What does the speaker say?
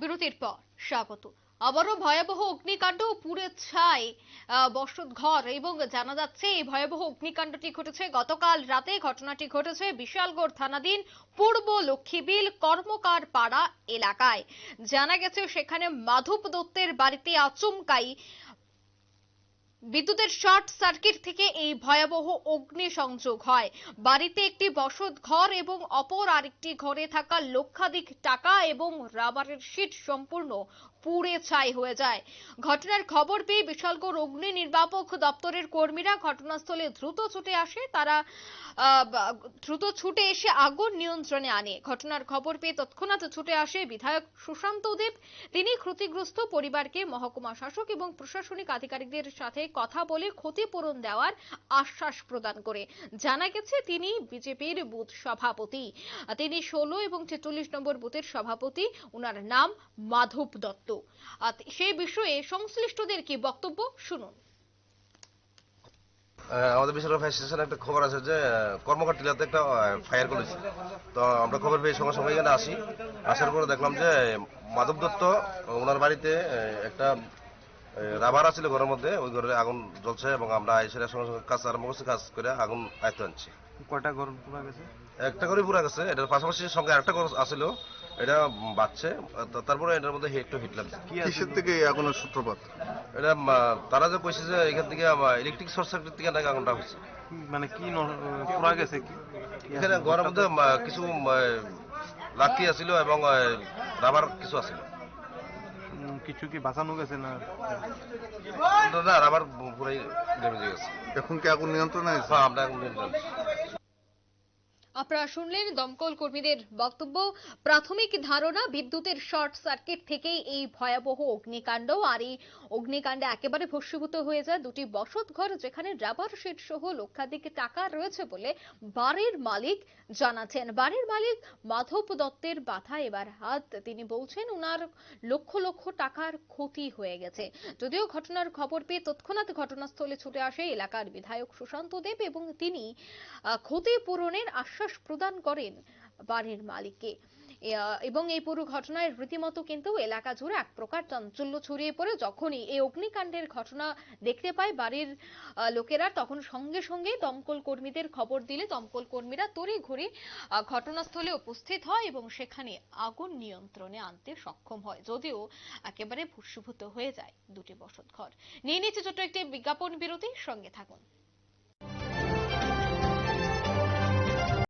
বিরতির পর স্বাগত। আবারও ভয়াবহ অগ্নিকাণ্ড পুড়ে ছাই বসত ঘর এবং জানা যাচ্ছে এই ভয়াবহ অগ্নিকাণ্ডটি ঘটেছে গতকাল রাতে। ঘটনাটি ঘটেছে বিশালগড় থানাধীন পূর্ব লক্ষ্মীবিল কর্মকার পাড়া এলাকায়। জানা গেছে সেখানে মাধব দত্তের বাড়িতে আচমকাই বিদ্যুতের শর্ট সার্কিট থেকে এই ভয়াবহ অগ্নি সংযোগ হয়। বাড়িতে একটি বসত ঘর এবং অপর আরেকটি ঘরে থাকা লক্ষাধিক টাকা এবং রাবারের শীট সম্পূর্ণ পুড়ে ছাই হয়ে যায়। ঘটনার খবর পেয়ে বিশালগড় অগ্নি নির্বাপক দপ্তরের কর্মীরা ঘটনাস্থলে দ্রুত ছুটে আসে। তারা দ্রুত ছুটে এসে আগুন নিয়ন্ত্রণে আনে। ঘটনার খবর পেয়ে তৎক্ষণাৎ ছুটে আসে বিধায়ক সুশান্ত দেব। তিনি ক্ষতিগ্রস্ত পরিবারকে মহকুমা শাসক এবং প্রশাসনিক আধিকারিকদের সাথে কথা বলে ক্ষতিপূরণ দেওয়ার আশ্বাস প্রদান করে। জানা গেছে তিনি বিজেপির বুথ সভাপতি। তিনি ষোলো এবং ছেচল্লিশ নম্বর বুথের সভাপতি। ওনার নাম মাধব দত্ত। সেই বিষয়ে সংশ্লিষ্টদের কি বক্তব্য? শুনুন। আমাদের বিশাল ফায়ার স্টেশনে একটা খবর আছে যে আহ, টিলাতে একটা ফায়ার করেছে। তো আমরা খবর পেয়ে সঙ্গে সঙ্গে এখানে আসি। আসার পরে দেখলাম যে মাধব দত্ত ওনার বাড়িতে একটা রাবার আছিল ঘরের মধ্যে ওই ঘরে আগুন জ্বলছে এবং আমরা এসে সঙ্গে সঙ্গে কাজ আরম্ভ করছি কাজ করে আগুন আয়ত্ত আনছি। কয়টা ঘর পুরা গেছে? একটা করে পুরা গেছে এটার পাশাপাশি সঙ্গে আরেকটা ঘর আছিল এটা বাঁচছে তারপরে এটার মধ্যে একটু হিট লাগছে। কি আছে? কিসের থেকে আগুনের সূত্রপাত? এটা তারা যে কইছে যে এখান থেকে ইলেকট্রিক শর্ট সার্কিট থেকে নাকি আগুনটা হচ্ছে কি- মানে কি পুরা গেছে কি? এখানে ঘরের মধ্যে কিছু লাঠি আছিল এবং রাবার কিছু আছিল কিছু কি বাঁচানো গেছে না? না রাবার পুরাই ড্যামেজ হয়ে গেছে। এখন কি আগুন নিয়ন্ত্রণ আছে? হ্যাঁ আমরা এখন নিয়ন্ত্রণ। আপনারা শুনলেন দমকল কর্মীদের বক্তব্য। প্রাথমিক ধারণা, বিদ্যুতের শর্ট সার্কিট থেকেই এই ভয়াবহ অগ্নিকাণ্ড। আর এই অগ্নিকাণ্ডে একেবারে ভস্মীভূত হয়ে যায় দুটি বসত ঘর, যেখানে রাবার শেড সহ লক্ষাধিক টাকা রয়েছে বলে বাড়ির মালিক জানাচ্ছেন। বাড়ির মালিক মাধব দত্তের বাধা এবার হাত। তিনি বলছেন, উনার লক্ষ লক্ষ টাকার ক্ষতি হয়ে গেছে। যদিও ঘটনার খবর পেয়ে তৎক্ষণাৎ ঘটনাস্থলে ছুটে আসে এলাকার বিধায়ক সুশান্ত দেব এবং তিনি ক্ষতিপূরণের আশ্বাস প্রদান করেন বাড়ির মালিককে। এবং এই পুরো ঘটনায় রীতিমতো কিন্তু এলাকা জুড়ে এক প্রকার চাঞ্চল্য ছড়িয়ে পড়ে। যখনই এই অগ্নিকাণ্ডের ঘটনা দেখতে পায় বাড়ির লোকেরা, তখন সঙ্গে সঙ্গে দমকল কর্মীদের খবর দিলে দমকল কর্মীরা তড়ি ঘড়ি ঘটনাস্থলে উপস্থিত হয় এবং সেখানে আগুন নিয়ন্ত্রণে আনতে সক্ষম হয়, যদিও একেবারে ভূষীভূত হয়ে যায় দুটি বসত ঘর নিয়ে নিচ্ছে ছোট্ট একটি বিজ্ঞাপন বিরতি সঙ্গে থাকুন।